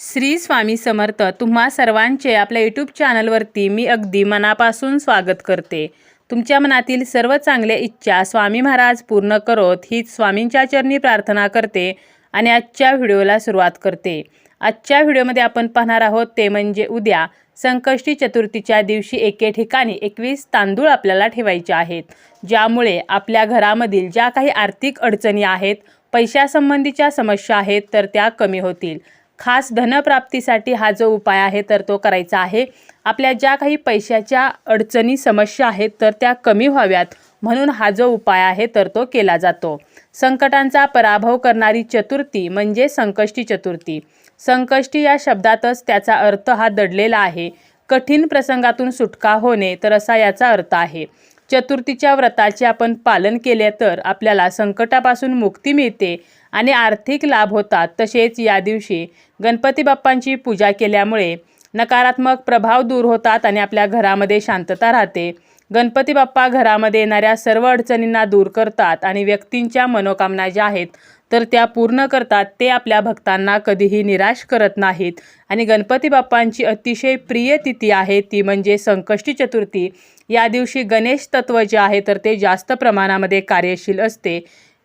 श्री स्वामी समर्थ तुम्हा सर्वांचे आपल्या यूट्यूब चॅनलवरती मी अगदी मनापासून स्वागत करते. तुमच्या मनातील सर्व चांगल्या इच्छा स्वामी महाराज पूर्ण करोत हीच स्वामींच्या चरणी प्रार्थना करते आणि आजच्या व्हिडिओला सुरुवात करते. आजच्या व्हिडिओमध्ये आपण पाहणार आहोत ते म्हणजे उद्या संकष्टी चतुर्थीच्या दिवशी एके ठिकाणी एकवीस तांदूळ आपल्याला ठेवायचे आहेत. ज्यामुळे आपल्या घरामधील ज्या काही आर्थिक अडचणी आहेत पैशासंबंधीच्या समस्या आहेत तर त्या कमी होतील. खास धनप्राप्तीसाठी हा जो उपाय आहे तर तो करायचा आहे. आपल्या ज्या काही पैशाच्या अडचणी समस्या आहेत तर त्या कमी व्हाव्यात. म्हणून हा जो उपाय आहे तर तो केला जातो. संकटांचा पराभव करणारी चतुर्थी म्हणजे संकष्टी चतुर्थी. संकष्टी या शब्दातच त्याचा अर्थ हा दडलेला आहे. कठीण प्रसंगातून सुटका होणे तर असा याचा अर्थ आहे. चतुर्थीच्या व्रताचे आपण पालन केले तर आपल्याला संकटापासून मुक्ती मिळते आणि आर्थिक लाभ होतात. तसेच या दिवशी गणपती बाप्पांची पूजा केल्यामुळे नकारात्मक प्रभाव दूर होतात आणि आपल्या घरामध्ये शांतता राहते. गणपती बाप्पा घरामध्ये येणाऱ्या सर्व अडचणींना दूर करतात आणि व्यक्तींच्या मनोकामना ज्या आहेत तर त्या पूर्ण करतात ते आपल्या भक्तांना कधीही निराश करत नाहीत. आणि गणपती बाप्पांची अतिशय प्रिय तिथी आहे ती म्हणजे संकष्टी चतुर्थी. या दिवशी गणेश तत्व जे आहे तर ते जास्त प्रमाणामध्ये कार्यशील असते.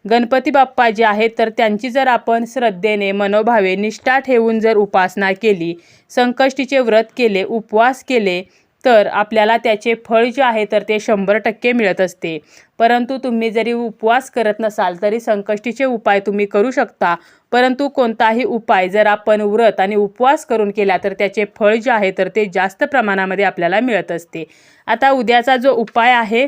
गणपती बाप्पा जे आहेत तर त्यांची जर आपण श्रद्धेने मनोभावे निष्ठा ठेवून जर उपासना केली संकष्टीचे व्रत केले उपवास केले तर आपल्याला त्याचे फळ जे आहे तर ते शंभर टक्के मिळत असते. परंतु तुम्ही जरी उपवास करत नसाल तरी संकष्टीचे उपाय तुम्ही करू शकता. परंतु कोणताही उपाय जर आपण व्रत आणि उपवास करून केला तर त्याचे फळ जे आहे तर ते जास्त प्रमाणामध्ये आपल्याला मिळत असते. आता उद्याचा जो उपाय आहे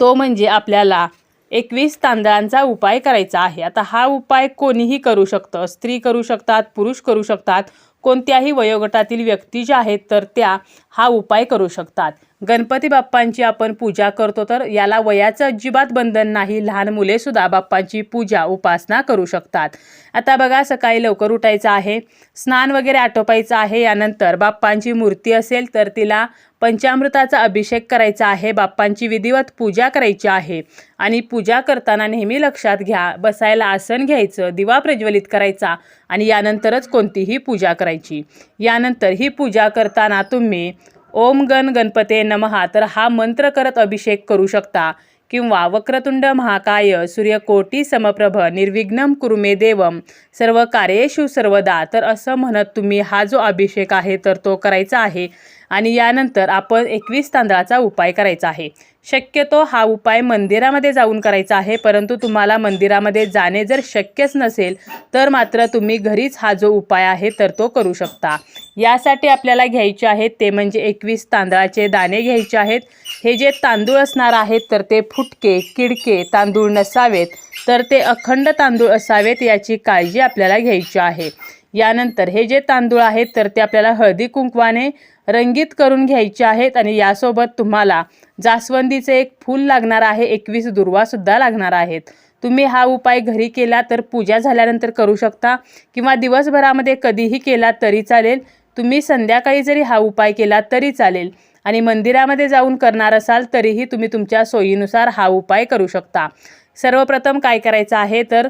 तो म्हणजे आपल्याला एकवीस तांदळांचा उपाय करायचा आहे. आता हा उपाय कोणीही करू शकतं. स्त्री करू शकतात पुरुष करू शकतात. कोणत्याही वयोगटातील व्यक्ती ज्या आहेत तर त्या हा उपाय करू शकतात. गणपती बाप्पांची आपण पूजा करतो तर याला वयाचं अजिबात बंधन नाही. लहान मुलेसुद्धा बाप्पांची पूजा उपासना करू शकतात. आता बघा सकाळी लवकर उठायचं आहे. स्नान वगैरे आटोपायचं आहे. यानंतर बाप्पांची मूर्ती असेल तर तिला पंचामृताचा अभिषेक करायचा आहे. बाप्पांची विधिवत पूजा करायची आहे. आणि पूजा करताना नेहमी लक्षात घ्या बसायला आसन घ्यायचं दिवा प्रज्वलित करायचा आणि यानंतरच कोणतीही पूजा करायची. यानंतर ही पूजा करताना तुम्ही ओम गण गणपते नमहा तर हा मंत्र करत अभिषेक करू शकता. किंवा वक्रतुंड महाकाय सूर्यकोटी समप्रभ निर्विघ्नम कुरुमे देवम सर्व कार्येशु सर्वदा. तर असं म्हणत तुम्ही हा जो अभिषेक आहे तर तो करायचा आहे. आणि यानंतर आपण एकवीस तांदळाचा उपाय करायचा आहे. शक्यतो हा उपाय मंदिरामध्ये जाऊन करायचा आहे परंतु तुम्हाला मंदिरामध्ये जाणे जर शक्यच नसेल तर मात्र तुम्ही घरीच हा जो उपाय आहे तर तो करू शकता. यासाठी आपल्याला घ्यायचे आहेत ते म्हणजे एकवीस तांदळाचे दाणे घ्यायचे आहेत. हे जे तांदूळ असणार आहेत तर ते फुटके किडके तांदूळ नसावेत. तर ते अखंड तांदूळ असावेत याची काळजी आपल्याला घ्यायची आहे. यानंतर हे जे तांदूळ आहेत तर ते आपल्याला हळदी कुंकवाने रंगीत करून घ्यायचे आहेत आणि यासोबत तुम्हाला जास्वंदीचे एक फूल लागणार आहे एकवीस दुर्वासुद्धा लागणार आहेत. तुम्ही हा उपाय घरी केला तर पूजा झाल्यानंतर करू शकता किंवा दिवसभरामध्ये कधीही केला तरी चालेल. तुम्ही संध्याकाळी जरी हा उपाय केला तरी चालेल आणि मंदिरामध्ये जाऊन करणार असाल तरीही तुम्ही तुमच्या सोयीनुसार हा उपाय करू शकता. सर्वप्रथम काय करायचं आहे तर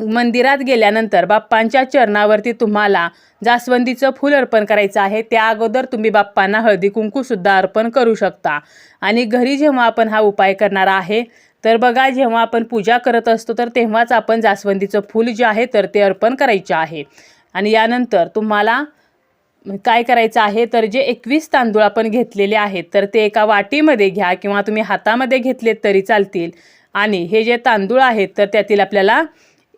मंदिरात गेल्यानंतर बाप्पांच्या चरणावरती तुम्हाला जास्वंदीचं फूल अर्पण करायचं आहे. त्या अगोदर तुम्ही बाप्पांना हळदी कुंकूसुद्धा अर्पण करू शकता. आणि घरी जेव्हा आपण हा उपाय करणार आहे तर बघा जेव्हा आपण पूजा करत असतो तर तेव्हाच आपण जास्वंदीचं फूल जे आहे तर ते अर्पण करायचे आहे. आणि यानंतर तुम्हाला काय करायचं आहे तर जे एकवीस तांदूळ आपण घेतलेले आहेत तर ते एका वाटीमध्ये घ्या किंवा तुम्ही हातामध्ये घेतलेत तरी चालतील. आणि हे जे तांदूळ आहेत तर त्यातील आपल्याला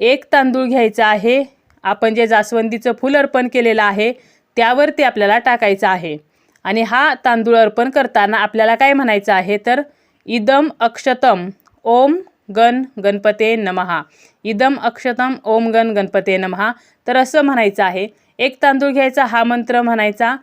एक तांदूळ घ्यायचा आहे. आपण जे जास्वंदीचं फूल अर्पण केलेलं आहे त्यावर ते आपल्याला टाकायचं आहे. आणि हा तांदूळ अर्पण करताना आपल्याला काय म्हणायचं आहे तर इदम अक्षतम ओम गण गणपते नमहा इदम अक्षतम ओम गण गणपते नमहा तर असं म्हणायचं आहे. एक तांदूळ घ्यायचा हा मंत्र म्हणायचा.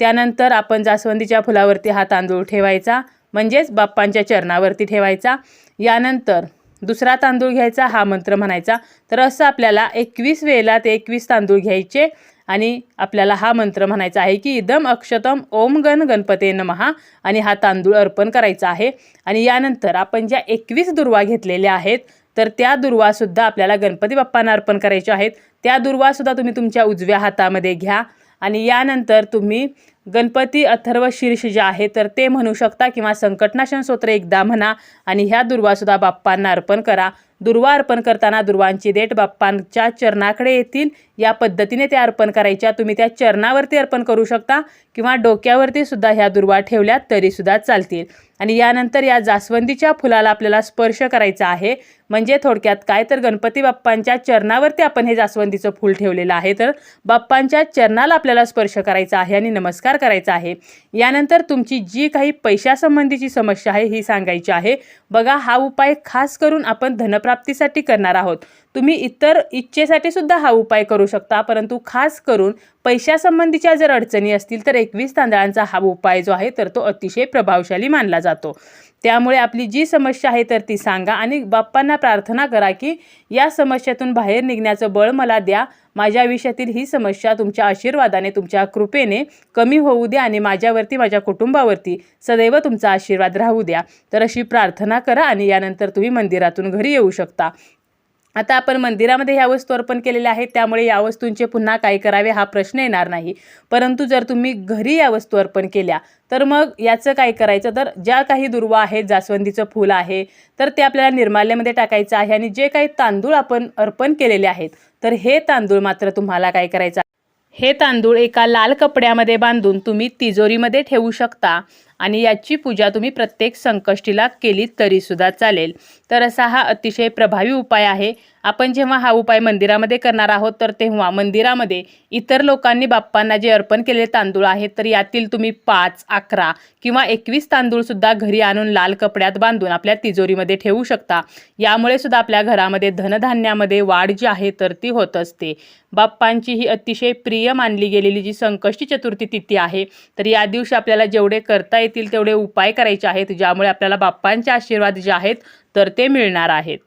त्यानंतर आपण जास्वंदीच्या फुलावरती हा तांदूळ ठेवायचा. म्हणजेच बाप्पांच्या चरणावरती ठेवायचा. यानंतर दुसरा तांदूळ घ्यायचा हा मंत्र म्हणायचा. तर असं आपल्याला एकवीस वेळेला ते एकवीस तांदूळ घ्यायचे आणि आपल्याला हा मंत्र म्हणायचा आहे की इदम अक्षतम ओम गण गणपते नमहा आणि हा तांदूळ अर्पण करायचा आहे. आणि यानंतर आपण ज्या एकवीस दुर्वा घेतलेल्या आहेत तर त्या दुर्वासुद्धा आपल्याला गणपती बाप्पांना अर्पण करायच्या आहेत. त्या दुर्वासुद्धा तुम्ही तुमच्या उजव्या हातामध्ये घ्या. आणि यानंतर तुम्ही गणपती अथर्व शीर्ष जे आहे तर ते म्हणू शकता किंवा संकटनाशन स्तोत्र एकदा म्हणा आणि ह्या दुर्वासुद्धा बाप्पांना अर्पण करा. दुर्वा अर्पण करताना दुर्वांची देठ बाप्पांच्या चरणाकडे येतील. या पद्धतीने त्या अर्पण करायच्या. तुम्ही त्या चरणावरती अर्पण करू शकता किंवा डोक्यावरती सुद्धा ह्या दुर्वा ठेवल्या तरीसुद्धा चालतील. आणि यानंतर या जास्वंदीच्या फुलाला आपल्याला स्पर्श करायचा आहे. म्हणजे थोडक्यात काय? तर गणपती बाप्पांच्या चरणावरती आपण हे जास्वंदीचं फूल ठेवलेलं आहे. तर बाप्पांच्या चरणाला आपल्याला स्पर्श करायचा आहे. आणि नमस्कार करायचा आहे. यानंतर तुमची जी काही पैशासंबंधीची समस्या आहे ही सांगायची आहे. बघा हा उपाय खास करून आपण धनप्राप्तीसाठी करणार आहोत. तुम्ही इतर इच्छेसाठी सुद्धा हा उपाय करू शकता परंतु खास करून पैशासंबंधीच्या जर अडचणी असतील तर एकवीस तांदळांचा हा उपाय जो आहे तर तो अतिशय प्रभावशाली मानला जातो. त्यामुळे आपली जी समस्या आहे तर ती सांगा आणि बाप्पांना प्रार्थना करा की या समस्येतून बाहेर निघण्याचं बळ मला द्या. माझ्या आयुष्यातील ही समस्या तुमच्या आशीर्वादाने तुमच्या कृपेने कमी होऊ द्या आणि माझ्यावरती माझ्या कुटुंबावरती सदैव तुमचा आशीर्वाद राहू द्या. तर अशी प्रार्थना करा आणि यानंतर तुम्ही मंदिरातून घरी येऊ शकता. आता आपण मंदिरामध्ये ह्या वस्तू अर्पण केलेल्या आहेत त्यामुळे या वस्तूंचे पुन्हा काय करावे हा प्रश्न येणार नाही. परंतु जर तुम्ही घरी या वस्तू अर्पण केल्या तर मग याचं काय करायचं? तर ज्या काही दुर्वा आहेत जास्वंदीचं फूल आहे तर ते आपल्याला निर्माल्यामध्ये टाकायचं आहे आणि जे काही तांदूळ आपण अर्पण केलेले आहेत तर हे तांदूळ मात्र तुम्हाला काय करायचं हे तांदूळ एका लाल कपड्यामध्ये बांधून तुम्ही तिजोरीमध्ये ठेवू शकता. आणि याची पूजा तुम्ही प्रत्येक संकष्टीला केली तरीसुद्धा चालेल. तर असा हा अतिशय प्रभावी उपाय आहे. आपण जेव्हा हा उपाय मंदिरामध्ये करणार आहोत तर तेव्हा मंदिरामध्ये इतर लोकांनी बाप्पांना जे अर्पण केलेले तांदूळ आहेत तर यातील तुम्ही पाच अकरा किंवा एकवीस तांदूळसुद्धा घरी आणून लाल कपड्यात बांधून आपल्या तिजोरीमध्ये ठेवू शकता. यामुळे सुद्धा आपल्या घरामध्ये धनधान्यामध्ये वाढ जी आहे तर ती होत असते. बाप्पांची ही अतिशय प्रिय मानली गेलेली जी संकष्टी चतुर्थी तिथी आहे तर या दिवशी आपल्याला जेवढे करता येतील तेवढे उपाय करायचे आहेत ज्यामुळे आपल्याला बाप्पांचे आशीर्वाद जे आहेत तर ते मिळणार आहेत.